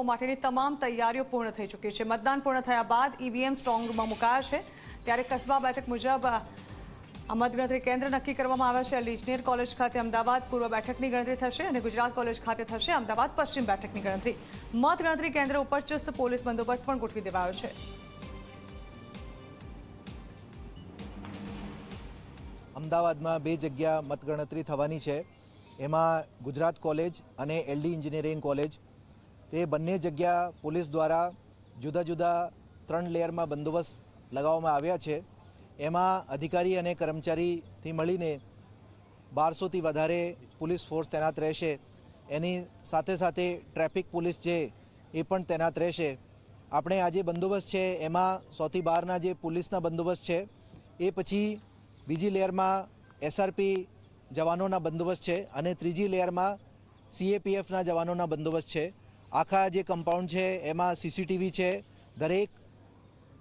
માટેની તમામ તૈયારીઓ પૂર્ણ થઈ ચૂકી છે. મતદાન પૂર્ણ થયા બાદ ઈવીએમ સ્ટ્રોંગ રૂમમાં મુકાયા છે. ત્યારે કસ્બા બેઠક મુજબ મતગણતરી કેન્દ્ર નક્કી કરવામાં આવ્યા છે. ઇજનેર કોલેજ ખાતે અમદાવાદ પૂર્વ બેઠકની ગણતરી થશે અને ગુજરાત કોલેજ ખાતે થશે અમદાવાદ પશ્ચિમ બેઠકની ગણતરી. મતગણતરી કેન્દ્ર ઉપર ચુસ્ત પોલીસ બંદોબસ્ત પણ ગોઠવી દેવાયો છે. અમદાવાદમાં બે જગ્યા મતગણતરી થવાની છે. એમાં ગુજરાત કોલેજ અને એલડી એન્જિનિયરિંગ કોલેજ તે બંને જગ્યા પોલીસ દ્વારા જુદા જુદા ત્રણ લેયરમાં બંદોબસ્ત લગાવવામાં આવ્યા છે. એમાં અધિકારી અને કર્મચારીથી મળીને બારસોથી વધારે પોલીસ ફોર્સ તૈનાત રહેશે. એની સાથે સાથે ટ્રાફિક પોલીસ છે એ પણ તૈનાત રહેશે. આપણે આ જે બંદોબસ્ત છે, એમાં સૌથી બહારના જે પોલીસના બંદોબસ્ત છે, એ પછી બીજી લેયરમાં એસઆરપી જવાનોના બંદોબસ્ત છે અને ત્રીજી લેયરમાં સીએપીએફના જવાનોના બંદોબસ્ત છે. આખા જે કમ્પાઉન્ડ છે, એમાં સીસીટીવી છે. દરેક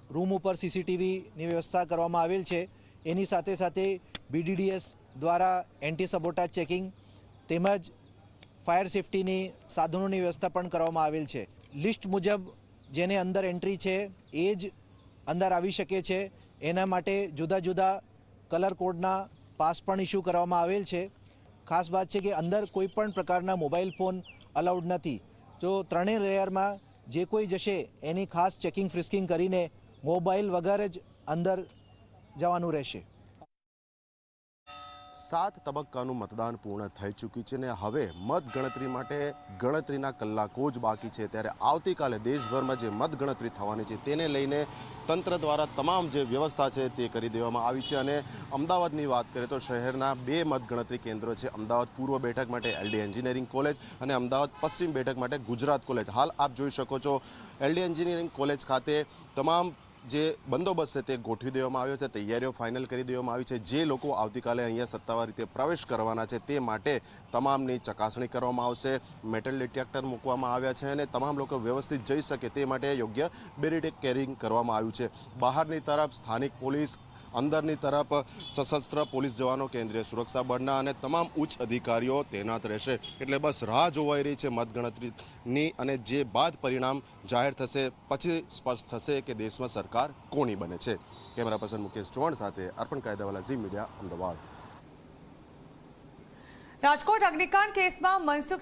રૂમ ઉપર સીસીટીવીની વ્યવસ્થા કરવામાં આવેલ છે. એની સાથે સાથે બીડીડીએસ દ્વારા એન્ટી સબોટા ચેકિંગ તેમજ ફાયર સેફટીની સાધનોની વ્યવસ્થા પણ કરવામાં આવેલ છે. લિસ્ટ મુજબ જેને અંદર એન્ટ્રી છે, એ જ અંદર આવી શકે છે. એના માટે જુદા જુદા કલર કોડના પાસ પણ ઇસ્યુ કરવામાં આવેલ છે. ખાસ વાત છે કે અંદર કોઈ પણ પ્રકારના મોબાઈલ ફોન અલાઉડ નથી. જો ત્રણેય લેયરમાં જે કોઈ જશે, એની ખાસ ચેકિંગ ફ્રિસ્કિંગ કરીને મોબાઈલ વગર જ અંદર જવાનું રહેશે. સાત તબક્કાનું મતદાન પૂર્ણ થઈ ચૂક્યું છે અને હવે મતગણતરી માટે ગણતરીના કલાકો જ બાકી છે. ત્યારે આવતીકાલે દેશભરમાં જે મતગણતરી થવાની છે તેને લઈને તંત્ર દ્વારા તમામ જે વ્યવસ્થા છે તે કરી દેવામાં આવી છે અને અમદાવાદની વાત કરીએ તો શહેરના બે મતગણતરી કેન્દ્રો છે. અમદાવાદ પૂર્વ બેઠક માટે એલડી એન્જિનિયરિંગ કોલેજ અને અમદાવાદ પશ્ચિમ બેઠક માટે ગુજરાત કોલેજ. હાલ આપ જોઈ શકો છો એલડી એન્જિનિયરિંગ કોલેજ ખાતે તમામ જે બંદોબસ્ત છે તે ગોઠવી દેવામાં આવ્યો છે, તૈયારીઓ ફાઇનલ કરી દેવામાં આવી છે. જે લોકો આવતીકાલે અહીંયા સત્તાવાર રીતે પ્રવેશ કરવાના છે તે માટે તમામની ચકાસણી કરવામાં આવશે. મેટલ ડિટેક્ટર મૂકવામાં આવ્યા છે અને તમામ લોકો વ્યવસ્થિત જઈ શકે તે માટે યોગ્ય બેરીટેક કેરિંગ કરવામાં આવ્યું છે. બહારની તરફ સ્થાનિક પોલીસ અંદરની તરફ સશસ્ત્ર પોલીસ જવાનો, કેન્દ્રીય સુરક્ષા બળના અને તમામ ઉચ્ચ અધિકારીઓ તૈનાત રહેશે. એટલે બસ રાહ જોવાઈ રહી છે મતગણતરીની અને જે બાદ પરિણામ જાહેર થશે, પછી સ્પષ્ટ થશે કે દેશમાં સરકાર કોની બને છે. કેમેરા પર્સન મુકેશ ચૌહાણ સાથે અર્પણ કાયદાવાલા ઝી મીડિયા, અમદાવાદ. રાજકોટ અગ્નિકાંડ કેસમાં મનસુખ